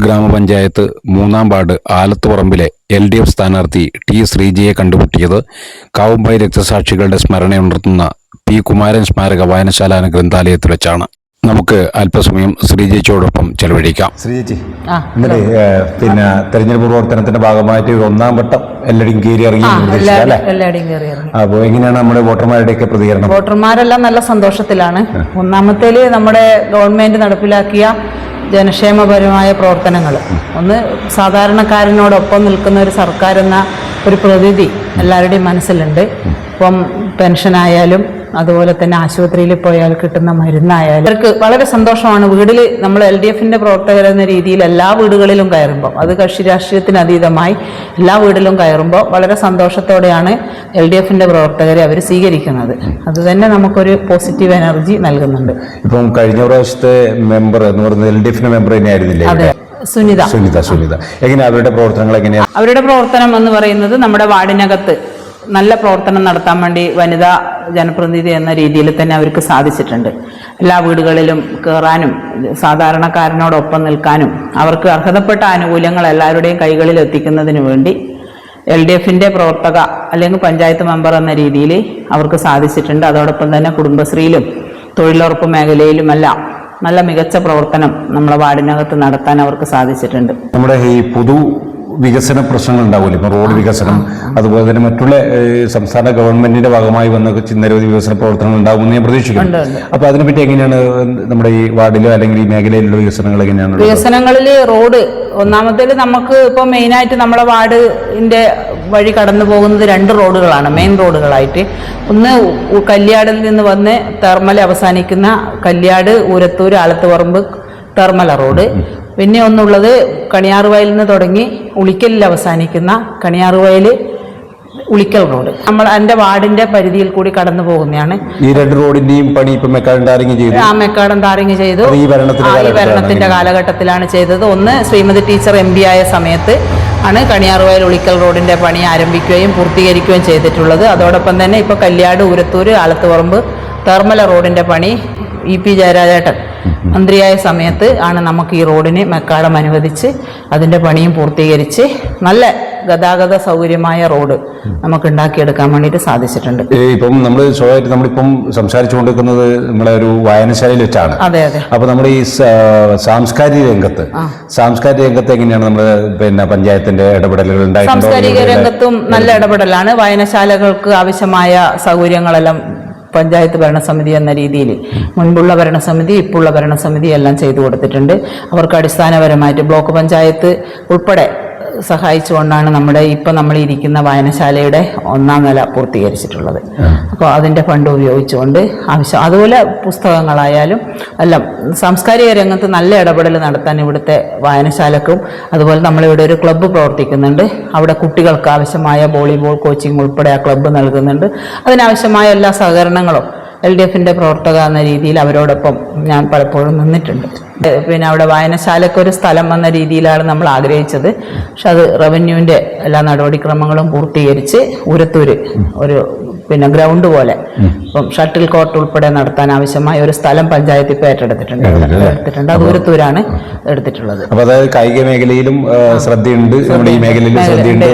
ഗ്രാമപഞ്ചായത്ത് മൂന്നാം വാർഡ് ആലത്തുപറമ്പിലെ എൽ ഡി എഫ് സ്ഥാനാർത്ഥി ടി ശ്രീജിയെ കണ്ടുമുട്ടിയത് കാവുമ്പായി രക്തസാക്ഷികളുടെ സ്മരണയുണർത്തുന്ന പി കുമാരൻ സ്മാരക വായനശാല ഗ്രന്ഥാലയത്തിൽ വെച്ചാണ്. നമുക്ക് അല്പസമയം ശ്രീജിച്ചോടൊപ്പം ചെലവഴിക്കാം. ശ്രീജി ആ, ഇന്നലെ പിന്നെ തെരഞ്ഞെടുപ്പ് പ്രവർത്തനത്തിന്റെ ഭാഗമായിട്ട് ഒരു ഒന്നാം വട്ടം എല്ലാവരും എല്ലാവരുടെയും കയറി ഇറങ്ങി. അപ്പോൾ എങ്ങനെയാണ് നമ്മുടെ വോട്ടർമാരുടെയൊക്കെ പ്രതികരണം? വോട്ടർമാരെല്ലാം നല്ല സന്തോഷത്തിലാണ്. ഒന്നാമത്തേൽ നമ്മുടെ ഗവൺമെന്റ് നടപ്പിലാക്കിയ ജനക്ഷേമപരമായ പ്രവർത്തനങ്ങൾ. ഒന്ന് സാധാരണക്കാരനോടൊപ്പം നിൽക്കുന്ന ഒരു സർക്കാർ എന്ന ഒരു പ്രതിനിധി എല്ലാവരുടെയും മനസ്സിലുണ്ട്. ഇപ്പം പെൻഷനായാലും അതുപോലെ തന്നെ ആശുപത്രിയിൽ പോയാൽ കിട്ടുന്ന മരുന്നായാലും അവർക്ക് വളരെ സന്തോഷമാണ്. വീട്ടിൽ നമ്മൾ എൽ ഡി എഫിന്റെ പ്രവർത്തകർ എന്ന രീതിയിൽ എല്ലാ വീടുകളിലും കയറുമ്പോൾ അത് കക്ഷി രാഷ്ട്രീയത്തിന് അതീതമായി എല്ലാ വീടിലും കയറുമ്പോൾ വളരെ സന്തോഷത്തോടെയാണ് എൽ ഡി എഫിന്റെ പ്രവർത്തകരെ അവർ സ്വീകരിക്കുന്നത്. അത് തന്നെ നമുക്കൊരു പോസിറ്റീവ് എനർജി നൽകുന്നുണ്ട്. ഇപ്പം കഴിഞ്ഞ പ്രാവശ്യത്തെ മെമ്പർ എന്ന് പറയുന്നത് എൽ ഡി എഫിന്റെ മെമ്പർ തന്നെയായിരുന്നില്ലേ അതെ. സുനിത. സുനിത സുനിത. എങ്ങനെയാ അവരുടെ പ്രവർത്തനങ്ങൾ എങ്ങനെയാണ് അവരുടെ പ്രവർത്തനം എന്ന് പറയുന്നത് നമ്മുടെ വാർഡിനകത്ത് നല്ല പ്രവർത്തനം നടത്താൻ വേണ്ടി വനിതാ ജനപ്രതിനിധി എന്ന രീതിയിൽ തന്നെ അവർക്ക് സാധിച്ചിട്ടുണ്ട്. എല്ലാ വീടുകളിലും കയറാനും സാധാരണക്കാരനോടൊപ്പം നിൽക്കാനും അവർക്ക് അർഹതപ്പെട്ട ആനുകൂല്യങ്ങൾ എല്ലാവരുടെയും കൈകളിൽ എത്തിക്കുന്നതിന് വേണ്ടി എൽ ഡി എഫിന്റെ പ്രവർത്തക അല്ലെങ്കിൽ പഞ്ചായത്ത് മെമ്പർ എന്ന രീതിയിൽ അവർക്ക് സാധിച്ചിട്ടുണ്ട്. അതോടൊപ്പം തന്നെ കുടുംബശ്രീയിലും തൊഴിലുറപ്പ് മേഖലയിലുമെല്ലാം നല്ല മികച്ച പ്രവർത്തനം നമ്മുടെ വാർഡിനകത്ത് നടത്താൻ അവർക്ക് സാധിച്ചിട്ടുണ്ട്. നമ്മുടെ ഈ പൊതു വികസന പ്രശ്നങ്ങൾ ഉണ്ടാവില്ല? ഇപ്പം റോഡ് വികസനം അതുപോലെ തന്നെ മറ്റുള്ള സംസ്ഥാന ഗവൺമെന്റിന്റെ ഭാഗമായി വന്ന നിരവധി വികസന പ്രവർത്തനങ്ങൾ ഉണ്ടാകുമെന്ന് ഞാൻ പ്രതീക്ഷിക്കുന്നു. അപ്പൊ അതിനെപ്പറ്റി എങ്ങനെയാണ് നമ്മുടെ ഈ വാർഡിലോ അല്ലെങ്കിൽ ഈ മേഖലയിലുള്ള വികസനങ്ങൾ എങ്ങനെയാണ് വികസനങ്ങളിൽ റോഡ് ഒന്നാമത്തേൽ നമുക്ക് ഇപ്പോൾ മെയിനായിട്ട് നമ്മുടെ വാർഡിന്റെ വഴി കടന്നു പോകുന്നത് രണ്ട് റോഡുകളാണ് മെയിൻ റോഡുകളായിട്ട്. ഒന്ന് കല്യാടിൽ നിന്ന് വന്ന് തെർമൽ അവസാനിക്കുന്ന കല്യാട് ഊരത്തൂർ ആലത്തുപറമ്പ് തെർമല റോഡ്. പിന്നെ ഒന്നുള്ളത് കണിയാറുവയലിൽ നിന്ന് തുടങ്ങി ഉളിക്കലിൽ അവസാനിക്കുന്ന കണിയാറുവയൽ ഉളിക്കൽ റോഡ് നമ്മൾ എന്റെ വാർഡിന്റെ പരിധിയിൽ കൂടി കടന്നു പോകുന്നതാണ്. ഈ രണ്ട് റോഡിന്റെയും പണി ഇപ്പൊ മെക്കാണ്ടാറിങ് ചെയ്തു. ആ മെക്കാടൻ താറിങ് ചെയ്തു. ഈ ഭരണത്തിന്റെ കാലഘട്ടത്തിലാണ് ചെയ്തത്. ഒന്ന് ശ്രീമതി ടീച്ചർ എം ആയ സമയത്ത് ആണ് കണിയാറുവയൽ ഉളിക്കൽ റോഡിന്റെ പണി ആരംഭിക്കുകയും പൂർത്തീകരിക്കുകയും ചെയ്തിട്ടുള്ളത്. അതോടൊപ്പം തന്നെ ഇപ്പൊ കല്യാട് ഊരത്തൂര് ആലത്തുപറമ്പ് തെർമല റോഡിന്റെ പണി ഇ പി ജയരാജേട്ടൻ മന്ത്രിയായ സമയത്ത് ആണ് നമുക്ക് ഈ റോഡിന് മെക്കാടം അനുവദിച്ച് അതിന്റെ പണിയും പൂർത്തീകരിച്ച് നല്ല ഗതാഗത സൗകര്യമായ റോഡ് നമുക്ക് ഉണ്ടാക്കിയെടുക്കാൻ വേണ്ടിയിട്ട് സാധിച്ചിട്ടുണ്ട്. ഇപ്പം നമ്മൾ സ്വാഭാവികമായിട്ട് നമ്മളിപ്പം സംസാരിച്ചുകൊണ്ടിരിക്കുന്നത് നമ്മളെ ഒരു വായനശാലയിൽ വെച്ചാണ്. അതെ അതെ. അപ്പൊ നമ്മൾ ഈ സാംസ്കാരിക രംഗത്ത് സാംസ്കാരിക രംഗത്ത് എങ്ങനെയാണ് നമ്മൾ പിന്നെ പഞ്ചായത്തിന്റെ ഇടപെടലുകൾ സാംസ്കാരിക രംഗത്തും നല്ല ഇടപെടലാണ്. വായനശാലകൾക്ക് ആവശ്യമായ സൗകര്യങ്ങളെല്ലാം പഞ്ചായത്ത് ഭരണസമിതി എന്ന രീതിയിൽ മുൻപുള്ള ഭരണസമിതി ഇപ്പോഴുള്ള ഭരണസമിതി എല്ലാം ചെയ്തു കൊടുത്തിട്ടുണ്ട്. അവർക്ക് അടിസ്ഥാനപരമായിട്ട് ബ്ലോക്ക് പഞ്ചായത്ത് ഉൾപ്പെടെ സഹായിച്ചുകൊണ്ടാണ് നമ്മുടെ ഇപ്പം നമ്മൾ ഇരിക്കുന്ന വായനശാലയുടെ ഒന്നാം നില പൂർത്തീകരിച്ചിട്ടുള്ളത്. അപ്പോൾ അതിന്റെ ഫണ്ട് ഉപയോഗിച്ചുകൊണ്ട് ആവശ്യം അതുപോലെ പുസ്തകങ്ങളായാലും അല്ല സാംസ്കാരിക രംഗത്ത് നല്ല ഇടപെടൽ നടത്താൻ ഇവിടുത്തെ വായനശാലക്കും അതുപോലെ നമ്മളിവിടെ ഒരു ക്ലബ്ബ് പ്രവർത്തിക്കുന്നുണ്ട്. അവിടെ കുട്ടികൾക്ക് ആവശ്യമായ വോളിബോൾ കോച്ചിങ് ഉൾപ്പെടെ ആ ക്ലബ്ബ് നൽകുന്നുണ്ട്. അതിനാവശ്യമായ എല്ലാ സഹകരണങ്ങളും എൽ ഡി എഫിന്റെ പ്രവർത്തക എന്ന രീതിയിൽ അവരോടൊപ്പം ഞാൻ പലപ്പോഴും നിന്നിട്ടുണ്ട്. പിന്നെ അവിടെ വായനശാലയ്ക്ക് ഒരു സ്ഥലം എന്ന രീതിയിലാണ് നമ്മൾ ആഗ്രഹിച്ചത്. പക്ഷെ അത് റവന്യൂവിന്റെ എല്ലാ നടപടിക്രമങ്ങളും പൂർത്തീകരിച്ച് ഉരത്തൂര് ഒരു പിന്നെ ഗ്രൗണ്ട് പോലെ ഇപ്പം ഷട്ടിൽ കോർട്ട് ഉൾപ്പെടെ നടത്താൻ ആവശ്യമായ ഒരു സ്ഥലം പഞ്ചായത്ത് ഇപ്പോൾ ഏറ്റെടുത്തിട്ടുണ്ട്. എടുത്തിട്ടുണ്ട്. അത് ഉരത്തൂരാണ് എടുത്തിട്ടുള്ളത്. അപ്പോൾ അതായത് കായിക മേഖലയിലും ശ്രദ്ധയുണ്ട്. നമ്മുടെ ഈ മേഖലയിലും ശ്രദ്ധയുണ്ട്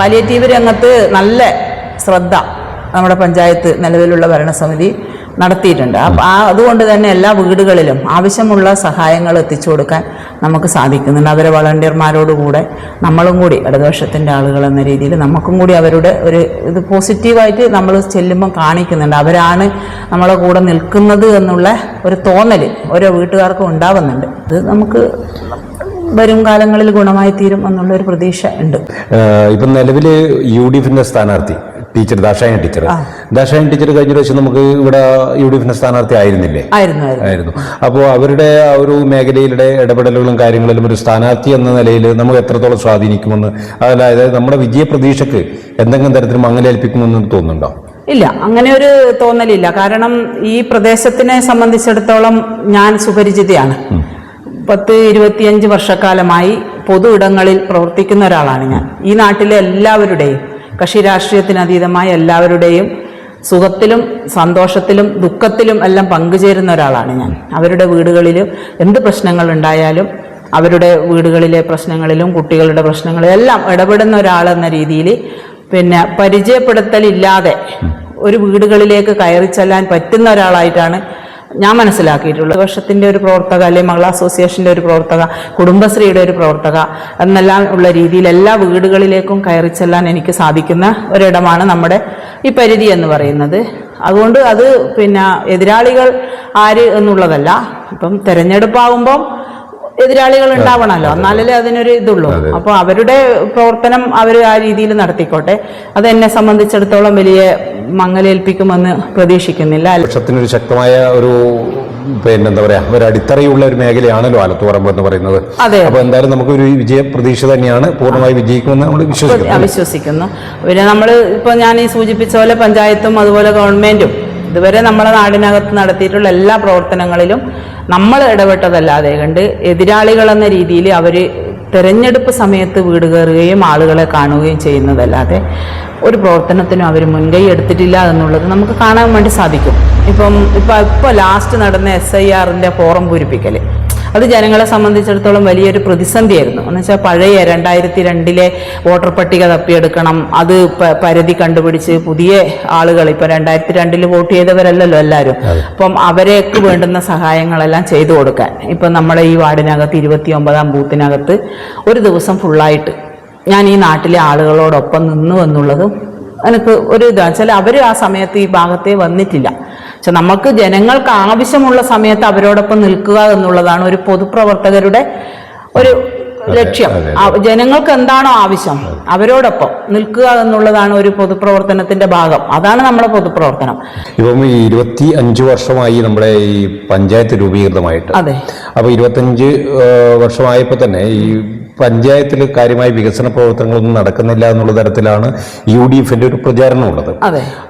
പാലിയേറ്റീവ് രംഗത്ത് നല്ല ശ്രദ്ധ നമ്മുടെ പഞ്ചായത്ത് നിലവിലുള്ള ഭരണസമിതി നടത്തിയിട്ടുണ്ട്. അപ്പം ആ അതുകൊണ്ട് തന്നെ എല്ലാ വീടുകളിലും ആവശ്യമുള്ള സഹായങ്ങൾ എത്തിച്ചു കൊടുക്കാൻ നമുക്ക് സാധിക്കുന്നുണ്ട്. അവരെ വളണ്ടിയർമാരോടുകൂടെ നമ്മളും കൂടി ഇടതുപക്ഷത്തിന്റെ ആളുകൾ എന്ന രീതിയിൽ നമുക്കും കൂടി അവരുടെ ഒരു ഇത് പോസിറ്റീവായിട്ട് നമ്മൾ ചെല്ലുമ്പം കാണിക്കുന്നുണ്ട്. അവരാണ് നമ്മളെ കൂടെ നിൽക്കുന്നത് എന്നുള്ള ഒരു തോന്നൽ ഓരോ വീട്ടുകാർക്കും ഉണ്ടാവുന്നുണ്ട്. അത് നമുക്ക് വരും കാലങ്ങളിൽ ഗുണമായി തീരും എന്നുള്ള ഒരു പ്രതീക്ഷ ഉണ്ട്. ഇപ്പം നിലവിൽ യു ഡി എഫിന്റെ സ്ഥാനാർത്ഥി teacher Dashayan teacher. Dashayan teacher കഴിഞ്ഞ പ്രാവശ്യം നമുക്ക് ഇവിടെ യു ഡി എഫിന്റെ സ്ഥാനാർത്ഥി ആയിരുന്നില്ലേ? ആയിരുന്നു ആയിരുന്നു. ആയിരുന്നു. അപ്പോൾ അവരുടെ ആ ഒരു മേഖലയിലെ ഇടപെടലുകളും കാര്യങ്ങളിലും ഒരു സ്ഥാനാർത്ഥി എന്ന നിലയിൽ നമുക്ക് എത്രത്തോളം സ്വാധീനിക്കുമെന്ന് അതായത് നമ്മുടെ വിജയ പ്രതീക്ഷക്ക് എന്തെങ്കിലും തരത്തിൽ മങ്ങലേൽപ്പിക്കുമെന്ന് തോന്നുന്നുണ്ടോ? ഇല്ല അങ്ങനെ ഒരു തോന്നലില്ല. കാരണം ഈ പ്രദേശത്തിനെ സംബന്ധിച്ചിടത്തോളം ഞാൻ സുപരിചിതയാണ്. പത്ത് ഇരുപത്തിയഞ്ച് വർഷക്കാലമായി പൊതു ഇടങ്ങളിൽ പ്രവർത്തിക്കുന്ന ഒരാളാണ് ഞാൻ. ഈ നാട്ടിലെ എല്ലാവരുടെയും കക്ഷി രാഷ്ട്രീയത്തിന് അതീതമായ എല്ലാവരുടെയും സുഖത്തിലും സന്തോഷത്തിലും ദുഃഖത്തിലും എല്ലാം പങ്കുചേരുന്ന ഒരാളാണ് ഞാൻ. അവരുടെ വീടുകളിലും എന്ത് പ്രശ്നങ്ങൾ ഉണ്ടായാലും അവരുടെ വീടുകളിലെ പ്രശ്നങ്ങളിലും കുട്ടികളുടെ പ്രശ്നങ്ങളിലും എല്ലാം ഇടപെടുന്ന ഒരാളെന്ന രീതിയിൽ പിന്നെ പരിചയപ്പെടുത്തലില്ലാതെ ഒരു വീടുകളിലേക്ക് കയറി ചെല്ലാൻ പറ്റുന്ന ഒരാളായിട്ടാണ് ഞാൻ മനസ്സിലാക്കിയിട്ടുള്ളത് വർഷത്തിന്റെ ഒരു പ്രവർത്തക അല്ലെങ്കിൽ മംഗള അസോസിയേഷന്റെ ഒരു പ്രവർത്തക കുടുംബശ്രീയുടെ ഒരു പ്രവർത്തക എന്നെല്ലാം ഉള്ള രീതിയിൽ എല്ലാ വീടുകളിലേക്കും കയറി ചെല്ലാൻ എനിക്ക് സാധിക്കുന്ന ഒരിടമാണ് നമ്മുടെ ഈ പരിധി എന്ന് പറയുന്നത്. അതുകൊണ്ട് അത് പിന്നെ എതിരാളികൾ ആര് എന്നുള്ളതല്ല. ഇപ്പം തെരഞ്ഞെടുപ്പാകുമ്പം എതിരാളികൾ ഉണ്ടാവണമല്ലോ എന്നാലല്ലേ അതിനൊരു ഇതുള്ളൂ. അപ്പോൾ അവരുടെ പ്രവർത്തനം അവർ ആ രീതിയിൽ നടത്തിക്കോട്ടെ. അത് എന്നെ സംബന്ധിച്ചിടത്തോളം വലിയ മങ്ങലേൽപ്പിക്കുമെന്ന് പ്രതീക്ഷിക്കുന്നില്ല. പക്ഷത്തിനൊരു ശക്തമായ ഒരു പിന്നെ എന്താ പറയാ ഒരു അടിത്തറയുള്ള ഒരു മേഖലയാണല്ലോ ആലത്തുപറമ്പ് എന്ന് പറയുന്നത്. അതെ. അപ്പൊ എന്തായാലും നമുക്ക് ഒരു വിജയ പ്രതീക്ഷ തന്നെയാണ് പൂർണമായി വിജയിക്കുമെന്ന് നമ്മൾ വിശ്വസിക്കുന്നു. വിശ്വസിക്കുന്നു. പിന്നെ നമ്മൾ ഇപ്പൊ ഞാൻ ഈ സൂചിപ്പിച്ച പോലെ പഞ്ചായത്തും അതുപോലെ ഗവൺമെന്റും ഇതുവരെ നമ്മുടെ നാടിനകത്ത് നടത്തിയിട്ടുള്ള എല്ലാ പ്രവർത്തനങ്ങളിലും നമ്മൾ ഇടപെട്ടതല്ലാതെ കണ്ട് എതിരാളികൾ എന്ന രീതിയിൽ അവർ തെരഞ്ഞെടുപ്പ് സമയത്ത് വീട് കയറുകയും ആളുകളെ കാണുകയും ചെയ്യുന്നതല്ലാതെ ഒരു പ്രവർത്തനത്തിനും അവർ മുൻകൈ എടുത്തിട്ടില്ല എന്നുള്ളത് നമുക്ക് കാണാൻ വേണ്ടി സാധിക്കും. ഇപ്പം ഇപ്പം ഇപ്പോൾ ലാസ്റ്റ് നടന്ന എസ് ഐ ആറിന്റെ ഫോറം പൂരിപ്പിക്കൽ അത് ജനങ്ങളെ സംബന്ധിച്ചിടത്തോളം വലിയൊരു പ്രതിസന്ധിയായിരുന്നു. എന്ന് വെച്ചാൽ പഴയ രണ്ടായിരത്തി രണ്ടിലെ വോട്ടർ പട്ടിക തപ്പിയെടുക്കണം അത് പരിധി കണ്ടുപിടിച്ച് പുതിയ ആളുകൾ ഇപ്പൊ രണ്ടായിരത്തി രണ്ടിൽ വോട്ട് ചെയ്തവരല്ലല്ലോ എല്ലാവരും അപ്പം അവരേക്ക് വേണ്ടുന്ന സഹായങ്ങളെല്ലാം ചെയ്തു കൊടുക്കാൻ. ഇപ്പൊ നമ്മളെ ഈ വാർഡിനകത്ത് ഇരുപത്തി ഒമ്പതാം ബൂത്തിനകത്ത് ഒരു ദിവസം ഫുള്ളായിട്ട് ഞാൻ ഈ നാട്ടിലെ ആളുകളോടൊപ്പം നിന്നു എന്നുള്ളതും എനിക്ക് ഒരു ഇതാണ് വെച്ചാൽ അവർ ആ സമയത്ത് ഈ ഭാഗത്തേ വന്നിട്ടില്ല. പക്ഷെ നമുക്ക് ജനങ്ങൾക്ക് ആവശ്യമുള്ള സമയത്ത് അവരോടൊപ്പം നിൽക്കുക എന്നുള്ളതാണ് ഒരു പൊതുപ്രവർത്തകരുടെ ഒരു ലക്ഷ്യം. ജനങ്ങൾക്ക് എന്താണോ ആവശ്യം അവരോടൊപ്പം നിൽക്കുക എന്നുള്ളതാണ് ഒരു പൊതുപ്രവർത്തനത്തിന്റെ ഭാഗം. അതാണ് നമ്മുടെ പൊതുപ്രവർത്തനം. ഇപ്പം ഈ ഇരുപത്തി അഞ്ച് വർഷമായി നമ്മുടെ ഈ പഞ്ചായത്ത് രൂപീകൃതമായിട്ട്. അതെ. അപ്പൊ ഇരുപത്തഞ്ച് അഞ്ച് വർഷമായപ്പോ തന്നെ ഈ പഞ്ചായത്തിൽ കാര്യമായ വികസന പ്രവർത്തനങ്ങളൊന്നും നടക്കുന്നില്ല എന്നുള്ള തരത്തിലാണ് യു ഡി എഫിന്റെ ഒരു പ്രചാരണം ഉള്ളത്.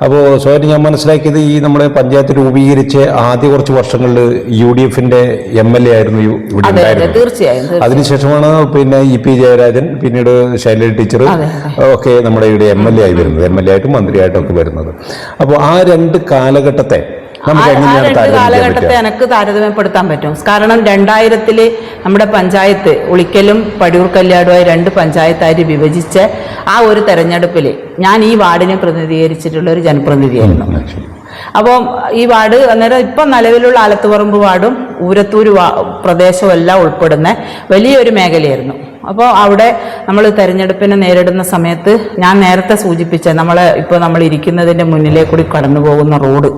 അപ്പോൾ സ്വയം ഞാൻ മനസ്സിലാക്കിയത് ഈ നമ്മുടെ പഞ്ചായത്ത് രൂപീകരിച്ച് ആദ്യ കുറച്ച് വർഷങ്ങളിൽ യു ഡി എഫിന്റെ എം എൽ എ ആയിരുന്നു ഇവിടെ ഉണ്ടായിരുന്നത്. അതിനുശേഷമാണ് പിന്നെ ഇ പി ജയരാജൻ പിന്നീട് ശൈലജ ടീച്ചർ ഒക്കെ നമ്മുടെ ഇവിടെ എം എൽ എ ആയി വരുന്നത് എം എൽ എ ആയിട്ടും മന്ത്രിയായിട്ടും ഒക്കെ വരുന്നത്. അപ്പോൾ ആ രണ്ട് കാലഘട്ടത്തെ കാലഘട്ടത്തെ എനിക്ക് താരതമ്യപ്പെടുത്താൻ പറ്റും. കാരണം രണ്ടായിരത്തിൽ നമ്മുടെ പഞ്ചായത്ത് ഉളിക്കലും പടിയൂർ കല്യാടുമായി രണ്ട് പഞ്ചായത്തായിട്ട് വിഭജിച്ച ആ ഒരു തെരഞ്ഞെടുപ്പിൽ ഞാൻ ഈ വാർഡിനെ പ്രതിനിധീകരിച്ചിട്ടുള്ള ഒരു ജനപ്രതിനിധിയായിരുന്നു. അപ്പോൾ ഈ വാർഡ് അന്നേരം ഇപ്പം നിലവിലുള്ള ആലത്തുപറമ്പ് വാർഡും ഊരത്തൂർ പ്രദേശവും എല്ലാം ഉൾപ്പെടുന്ന വലിയൊരു മേഖലയായിരുന്നു. അപ്പോൾ അവിടെ നമ്മൾ തെരഞ്ഞെടുപ്പിനെ നേരിടുന്ന സമയത്ത് ഞാൻ നേരത്തെ സൂചിപ്പിച്ച നമ്മൾ ഇപ്പോൾ നമ്മൾ ഇരിക്കുന്നതിന്റെ മുന്നിലേ കൂടി കടന്നു പോകുന്ന റോഡ്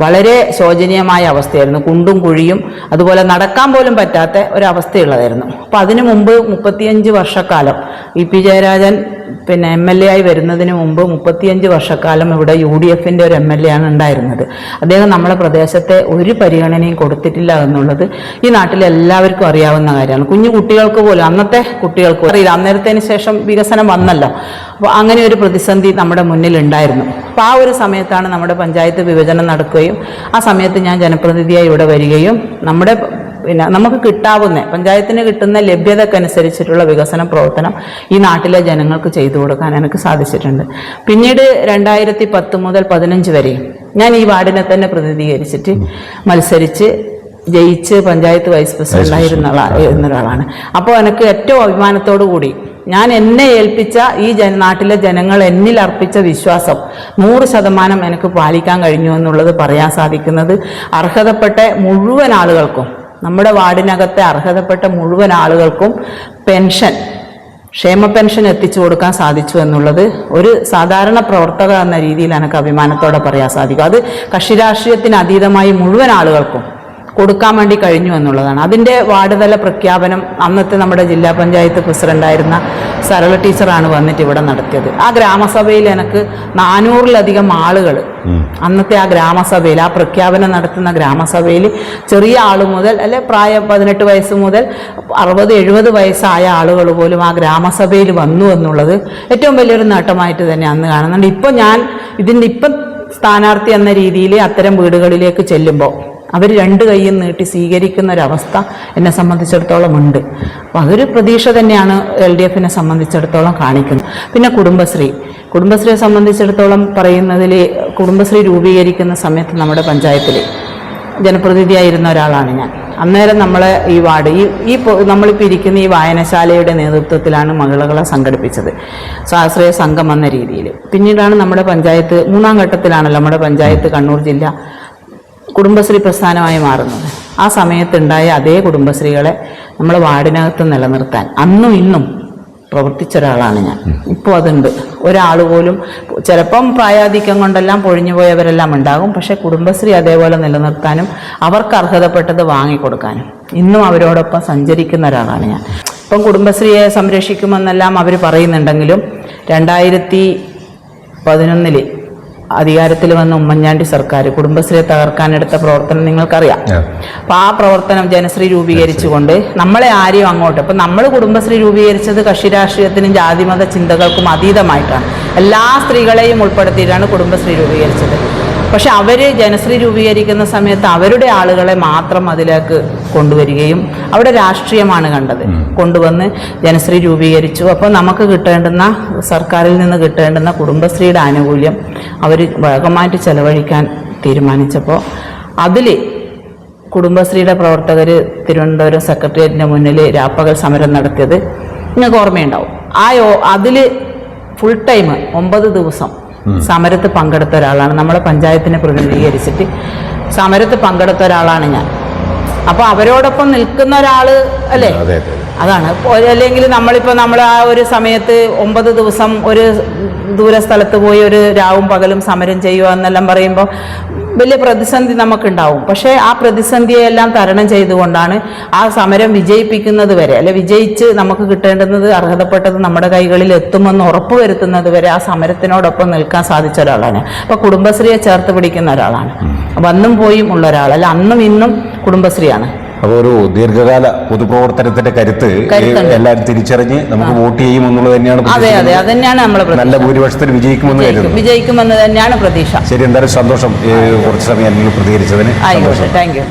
വളരെ ശോചനീയമായ അവസ്ഥയായിരുന്നു. കുണ്ടും കുഴിയും അതുപോലെ നടക്കാൻ പോലും പറ്റാത്ത ഒരവസ്ഥയുള്ളതായിരുന്നു അപ്പോൾ അതിനു മുമ്പ് മുപ്പത്തിയഞ്ച് വർഷക്കാലം ഇ പി ജയരാജൻ പിന്നെ എം എൽ എ ആയി വരുന്നതിന് മുമ്പ് മുപ്പത്തിയഞ്ച് വർഷക്കാലം ഇവിടെ യു ഡി എഫിന്റെ ഒരു എം എൽ എ ആണ് ഉണ്ടായിരുന്നത്. അദ്ദേഹം നമ്മുടെ പ്രദേശത്തെ ഒരു പരിഗണനയും കൊടുത്തിട്ടില്ല എന്നുള്ളത് ഈ നാട്ടിലെ എല്ലാവർക്കും അറിയാവുന്ന കാര്യമാണ്. കുഞ്ഞു കുട്ടികൾക്ക് പോലും അന്നത്തെ കുട്ടികൾക്ക് അറിയില്ല. അന്നേരത്തിന് ശേഷം വികസനം വന്നല്ലോ. അപ്പോൾ അങ്ങനെ ഒരു പ്രതിസന്ധി നമ്മുടെ മുന്നിൽ ഉണ്ടായിരുന്നു. അപ്പോൾ ആ ഒരു സമയത്താണ് നമ്മുടെ പഞ്ചായത്ത് വിഭജനം നടക്കുകയും ആ സമയത്ത് ഞാൻ ജനപ്രതിനിധിയായി ഇവിടെ വരികയും നമ്മുടെ പിന്നെ നമുക്ക് കിട്ടാവുന്ന പഞ്ചായത്തിന് കിട്ടുന്ന ലഭ്യതക്കനുസരിച്ചിട്ടുള്ള വികസന പ്രവർത്തനം ഈ നാട്ടിലെ ജനങ്ങൾക്ക് ചെയ്തു കൊടുക്കാൻ എനിക്ക് സാധിച്ചിട്ടുണ്ട്. പിന്നീട് രണ്ടായിരത്തി പത്ത് മുതൽ പതിനഞ്ച് വരെ ഞാൻ ഈ വാർഡിനെ തന്നെ പ്രതിനിധീകരിച്ചിട്ട് മത്സരിച്ച് ജയിച്ച് പഞ്ചായത്ത് വൈസ് പ്രസിഡന്റ് ആയിരുന്ന ആളാ- ഒരാളാണ് അപ്പോൾ എനിക്ക് ഏറ്റവും അഭിമാനത്തോടു കൂടി ഞാൻ എന്നെ ഏൽപ്പിച്ച ഈ ജന നാട്ടിലെ ജനങ്ങൾ എന്നിൽ അർപ്പിച്ച വിശ്വാസം നൂറ് ശതമാനം എനിക്ക് പാലിക്കാൻ കഴിഞ്ഞു എന്നുള്ളത് പറയാൻ സാധിക്കുന്നത് അർഹതപ്പെട്ട മുഴുവൻ ആളുകൾക്കും നമ്മുടെ വാർഡിനകത്തെ അർഹതപ്പെട്ട മുഴുവൻ ആളുകൾക്കും പെൻഷൻ ക്ഷേമ പെൻഷൻ എത്തിച്ചു കൊടുക്കാൻ സാധിച്ചു എന്നുള്ളത് ഒരു സാധാരണ പ്രവർത്തക എന്ന രീതിയിൽ എനിക്ക് അഭിമാനത്തോടെ പറയാൻ സാധിക്കും. അത് കക്ഷി രാഷ്ട്രീയത്തിന് അതീതമായി മുഴുവൻ ആളുകൾക്കും കൊടുക്കാൻ വേണ്ടി കഴിഞ്ഞു എന്നുള്ളതാണ്. അതിന്റെ വാർഡുതല പ്രഖ്യാപനം അന്നത്തെ നമ്മുടെ ജില്ലാ പഞ്ചായത്ത് പ്രസിഡന്റായിരുന്ന സരള ടീച്ചറാണ് വന്നിട്ട് ഇവിടെ നടത്തിയത്. ആ ഗ്രാമസഭയിൽ എനിക്ക് നാനൂറിലധികം ആളുകൾ അന്നത്തെ ആ ഗ്രാമസഭയിൽ ആ പ്രഖ്യാപനം നടത്തുന്ന ഗ്രാമസഭയിൽ ചെറിയ ആൾ മുതൽ അല്ലെ പ്രായം പതിനെട്ട് വയസ്സ് മുതൽ അറുപത് എഴുപത് വയസ്സായ ആളുകൾ പോലും ആ ഗ്രാമസഭയിൽ വന്നു എന്നുള്ളത് ഏറ്റവും വലിയൊരു നേട്ടമായിട്ട് തന്നെ അന്ന് കാണുന്നുണ്ട്. ഇപ്പം ഞാൻ ഇതിന്റെ ഇപ്പം സ്ഥാനാർത്ഥി എന്ന രീതിയിൽ അത്തരം വീടുകളിലേക്ക് ചെല്ലുമ്പോൾ അവർ രണ്ട് കൈയും നീട്ടി സ്വീകരിക്കുന്ന ഒരവസ്ഥ എന്നെ സംബന്ധിച്ചിടത്തോളം ഉണ്ട്. അപ്പോൾ അതൊരു പ്രതീക്ഷ തന്നെയാണ് എൽ ഡി എഫിനെ സംബന്ധിച്ചിടത്തോളം കാണിക്കുന്നത്. പിന്നെ കുടുംബശ്രീ. കുടുംബശ്രീയെ സംബന്ധിച്ചിടത്തോളം പറയുന്നതിൽ കുടുംബശ്രീ രൂപീകരിക്കുന്ന സമയത്ത് നമ്മുടെ പഞ്ചായത്തിൽ ജനപ്രതിനിധിയായിരുന്ന ഒരാളാണ് ഞാൻ. അന്നേരം നമ്മളെ ഈ വാർഡ് ഈ ഈ നമ്മളിപ്പോൾ ഇരിക്കുന്ന ഈ വായനശാലയുടെ നേതൃത്വത്തിലാണ് മഹിളകളെ സംഘടിപ്പിച്ചത്. സ്വാശ്രയ സംഘം എന്ന രീതിയിൽ പിന്നീടാണ് നമ്മുടെ പഞ്ചായത്ത് മൂന്നാം ഘട്ടത്തിലാണല്ലോ നമ്മുടെ പഞ്ചായത്ത് കണ്ണൂർ ജില്ല കുടുംബശ്രീ പ്രസ്ഥാനമായി മാറുന്നത്. ആ സമയത്തുണ്ടായ അതേ കുടുംബശ്രീകളെ നമ്മൾ വാർഡിനകത്ത് നിലനിർത്താൻ. അന്നും ഇന്നും പ്രവർത്തിച്ച ഒരാളാണ് ഞാൻ. ഇപ്പോൾ അതുണ്ട്. ഒരാൾ പോലും ചിലപ്പം പ്രായാധിക്യം കൊണ്ടെല്ലാം പൊഴിഞ്ഞു പോയവരെല്ലാം ഉണ്ടാകും. പക്ഷെ കുടുംബശ്രീ അതേപോലെ നിലനിർത്താനും അവർക്ക് അർഹതപ്പെട്ടത് വാങ്ങിക്കൊടുക്കാനും. ഇന്നും അവരോടൊപ്പം സഞ്ചരിക്കുന്ന ഒരാളാണ് ഞാൻ. ഇപ്പം കുടുംബശ്രീയെ സംരക്ഷിക്കുമെന്നെല്ലാം അവർ പറയുന്നുണ്ടെങ്കിലും രണ്ടായിരത്തി പതിനൊന്നിൽ അധികാരത്തിൽ വന്ന ഉമ്മൻചാണ്ടി സർക്കാർ കുടുംബശ്രീയെ തകർക്കാനെടുത്ത പ്രവർത്തനം നിങ്ങൾക്കറിയാം. അപ്പൊ ആ പ്രവർത്തനം ജനശ്രീ രൂപീകരിച്ചുകൊണ്ട് നമ്മളെ ആരെയും അങ്ങോട്ട് ഇപ്പൊ നമ്മൾ കുടുംബശ്രീ രൂപീകരിച്ചത് കക്ഷി രാഷ്ട്രീയത്തിനും ജാതിമത ചിന്തകൾക്കും അതീതമായിട്ടാണ്. എല്ലാ സ്ത്രീകളെയും ഉൾപ്പെടുത്തിയിട്ടാണ് കുടുംബശ്രീ രൂപീകരിച്ചത്. പക്ഷെ അവർ ജനശ്രീ രൂപീകരിക്കുന്ന സമയത്ത് അവരുടെ ആളുകളെ മാത്രം അതിലേക്ക് കൊണ്ടുവരികയും അവിടെ രാഷ്ട്രീയമാണ് കണ്ടത്. കൊണ്ടുവന്ന് ജനശ്രീ രൂപീകരിച്ചു. അപ്പോൾ നമുക്ക് കിട്ടേണ്ടുന്ന സർക്കാരിൽ നിന്ന് കിട്ടേണ്ടുന്ന കുടുംബശ്രീയുടെ ആനുകൂല്യം അവർ വേഗമായിട്ട് ചെലവഴിക്കാൻ തീരുമാനിച്ചപ്പോൾ അതിൽ കുടുംബശ്രീയുടെ പ്രവർത്തകർ തിരുവനന്തപുരം സെക്രട്ടേറിയറ്റിന്റെ മുന്നിൽ രാപ്പകൽ സമരം നടത്തിയത് നിങ്ങൾക്ക് ഓർമ്മയുണ്ടാവും. ആ യോ അതിൽ ഫുൾ ടൈം ഒമ്പത് ദിവസം സമരത്ത് പങ്കെടുത്ത ഒരാളാണ്. നമ്മുടെ പഞ്ചായത്തിനെ പ്രതിനിധീകരിച്ചിട്ട് സമരത്ത് പങ്കെടുത്ത ഒരാളാണ് ഞാൻ. അപ്പോൾ അവരോടൊപ്പം നിൽക്കുന്ന ഒരാൾ അല്ലേ? അതെ അതെ അതാണ്. അല്ലെങ്കിൽ നമ്മളിപ്പോൾ നമ്മൾ ആ ഒരു സമയത്ത് ഒമ്പത് ദിവസം ഒരു ദൂരസ്ഥലത്ത് പോയി ഒരു രാവും പകലും സമരം ചെയ്യുക എന്നെല്ലാം പറയുമ്പോൾ വലിയ പ്രതിസന്ധി നമുക്കുണ്ടാവും. പക്ഷേ ആ പ്രതിസന്ധിയെല്ലാം തരണം ചെയ്തുകൊണ്ടാണ് ആ സമരം വിജയിപ്പിക്കുന്നത് വരെ അല്ലെ വിജയിച്ച് നമുക്ക് കിട്ടേണ്ടുന്നത് അർഹതപ്പെട്ടത് നമ്മുടെ കൈകളിൽ എത്തുമെന്ന് ഉറപ്പുവരുത്തുന്നത് വരെ ആ സമരത്തിനോടൊപ്പം നിൽക്കാൻ സാധിച്ച ഒരാളാണ്. അപ്പോൾ കുടുംബശ്രീയെ ചേർത്ത് പിടിക്കുന്ന ഒരാളാണ്. വന്നും പോയും ഉള്ള ഒരാൾ അല്ല അന്നും ഇന്നും കുടുംബശ്രീയാണ്. അപ്പോൾ ഒരു ദീർഘകാല പൊതുപ്രവർത്തനത്തിന്റെ കരുത്ത് എല്ലാവരും തിരിച്ചറിഞ്ഞ് നമുക്ക് വോട്ട് ചെയ്യും എന്നുള്ളത് തന്നെയാണ് അതെ അതെ പ്രതീക്ഷിക്കുന്നത്. അത് തന്നെയാണ് നമ്മൾ നല്ല ഭൂരിപക്ഷത്തിൽ വിജയിക്കുമെന്ന് കരുതുന്നു. വിജയിക്കുമെന്ന് തന്നെയാണ് പ്രതീക്ഷ. ശരി എന്തായാലും സന്തോഷം. കുറച്ച് സമയം അല്ലെങ്കിൽ പ്രതികരിച്ചതിന് സന്തോഷം. Thank you